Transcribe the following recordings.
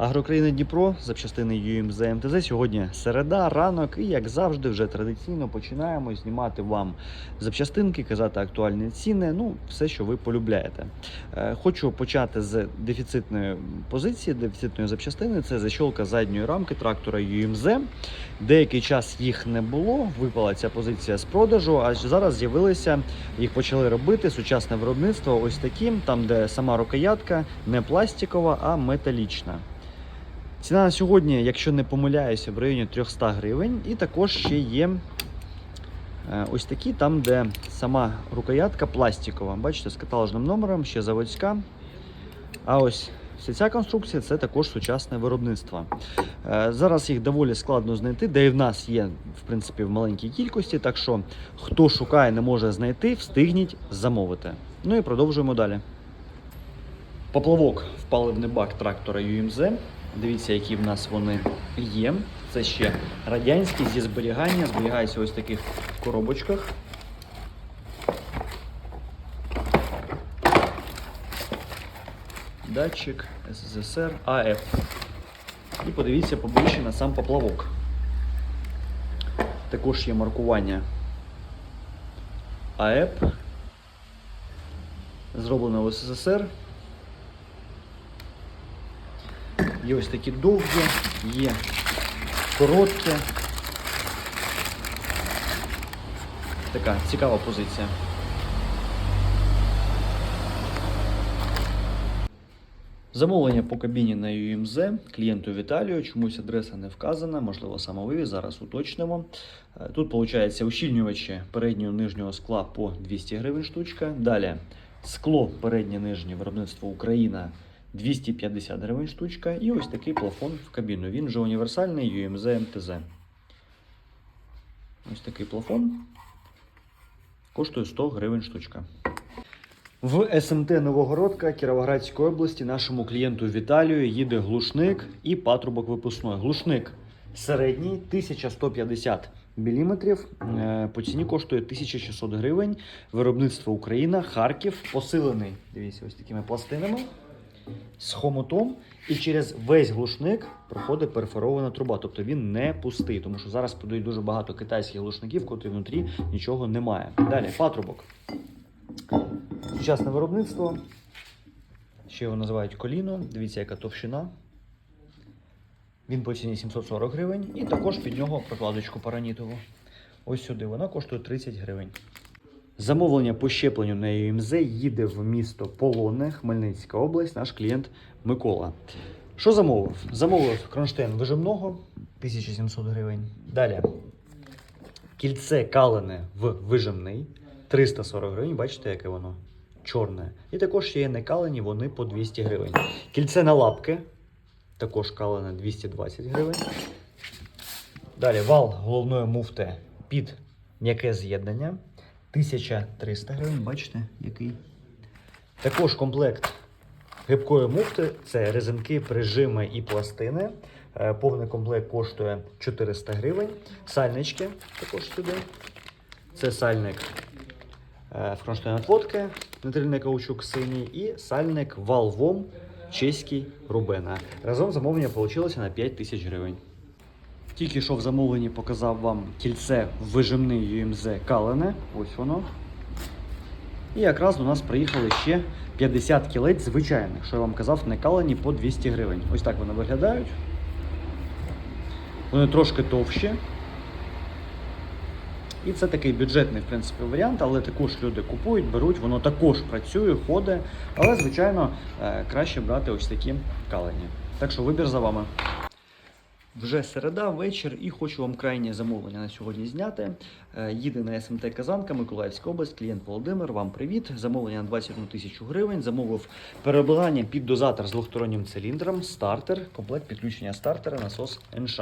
Агрокраїна Дніпро, запчастини ЮМЗ МТЗ. Сьогодні середа, ранок, і як завжди, вже традиційно починаємо знімати вам запчастинки, казати актуальні ціни. Ну, все, що ви полюбляєте. Е, Хочу почати з дефіцитної позиції, дефіцитної запчастини. Це защолка задньої рамки трактора ЮМЗ. Деякий час їх не було. Випала ця позиція з продажу. А зараз з'явилися, їх почали робити сучасне виробництво. Ось таким, там, де сама рукоятка не пластикова, а металічна. Ціна на сьогодні, якщо не помиляюся, в районі 300 гривень. І також ще є е, ось такі, там, де сама рукоятка пластикова. Бачите, з каталожним номером, ще заводська. А ось вся ця конструкція це також сучасне виробництво. Е, Зараз їх доволі складно знайти, де і в нас є в принципі в маленькій кількості. Так що хто шукає, не може знайти, встигніть замовити. Ну і продовжуємо далі. Поплавок в паливний бак трактора UMZ. Дивіться, які в нас вони є. Це ще радянські зі зберігання. Зберігається ось в таких коробочках. Датчик СССР АФ. І подивіться поближче на сам поплавок. Також є маркування АЕП. Зроблено в СССР. Є ось такі довгі, є короткі. Така цікава позиція. Замовлення по кабіні на UMZ клієнту Віталію. Чомусь адреса не вказана, можливо, самовивіз, зараз уточнимо. Е, Тут виходить ущільнювачі переднього нижнього скла по 200 гривень штучка. Далі скло переднє нижнє виробництво Україна 250 гривень штучка. І ось такий плафон в кабіну. Він вже універсальний UMZ МТЗ. Ось такий плафон. Коштує 100 гривень штучка. В СМТ Новогородка Кіровоградської області нашому клієнту Віталію їде глушник і патрубок випускної. Глушник середній 1150 мм. По ціні коштує 1600 гривень. Виробництво Україна, Харків, посилений. Дивіться, ось такими пластинами з хомутом. І через весь глушник проходить перфорована труба. Тобто він не пустий, тому що зараз подають дуже багато китайських глушників, котрі внутрі нічого немає. Далі патрубок. Сучасне виробництво. Ще його називають коліно. Дивіться, яка товщина. Він по ціні 740 гривень. І також під нього прокладочку паранітову. Ось сюди. Вона коштує 30 гривень. Замовлення по щепленню на ЮМЗ їде в місто Полонне, Хмельницька область, наш клієнт Микола. Що замовив? Замовив кронштейн вижимного 1700 гривень. Далі кільце калене в вижимний 340 гривень. Бачите, яке воно чорне. І також ще є не калені, вони по 200 гривень. Кільце на лапки, також калене 220 гривень. Далі вал головної муфти під м'яке з'єднання 1300 гривень. Бачите, який. Також комплект гибкої муфти це резинки, прижими і пластини. Е, Повний комплект коштує 400 гривень. Сальнички також сюди. Це сальник е, в кронштейн-отводки, нейтральний каучук синій і сальник валвом чеський Рубена. Разом замовлення вийшло на 5 тисяч гривень. Тільки що в замовленні показав вам кільце вижимний UMZ Калене. Ось воно. І якраз до нас приїхали ще 50 кілець звичайних, що я вам казав, не калені по 200 гривень. Ось так вони виглядають. Вони трошки товщі. І це такий бюджетний в принципі, варіант, але також люди купують, беруть, воно також працює, ходить. Але, звичайно, е, краще брати ось такі калені. Так що вибір за вами. Вже середа, вечір, і хочу вам крайнє замовлення на сьогодні зняти. Е, Їде на СМТ Казанка, Миколаївська область, клієнт Володимир. Вам привіт. Замовлення на 21 тисячу гривень. Замовив переобладнання під дозатор з двохстороннім циліндром, стартер, комплект підключення стартера, насос НШ.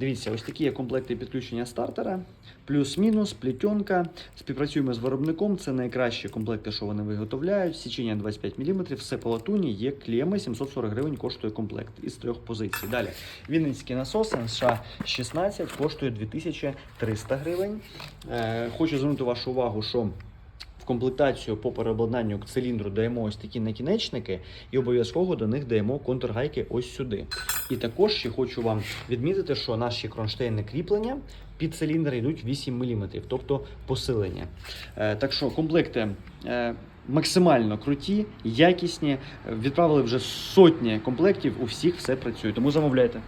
Дивіться, ось такі є комплекти підключення стартера, плюс-мінус, плетенка. Співпрацюємо з виробником. Це найкращі комплекти, що вони виготовляють. Січення 25 мм, все по латуні, є клеми, 740 гривень коштує комплект із трьох позицій. Далі Вінницький насос США 16 коштує 2300 гривень. Е, хочу звернути вашу увагу, що в комплектацію по переобладнанню к циліндру даємо ось такі накінечники, і обов'язково до них даємо контргайки ось сюди. І також ще хочу вам відмітити, що наші кронштейни кріплення під циліндр йдуть 8 мм, тобто посилення. Е, так що комплекти. Е, Максимально круті, якісні. Відправили вже сотні комплектів. У всіх все працює. Тому замовляйте.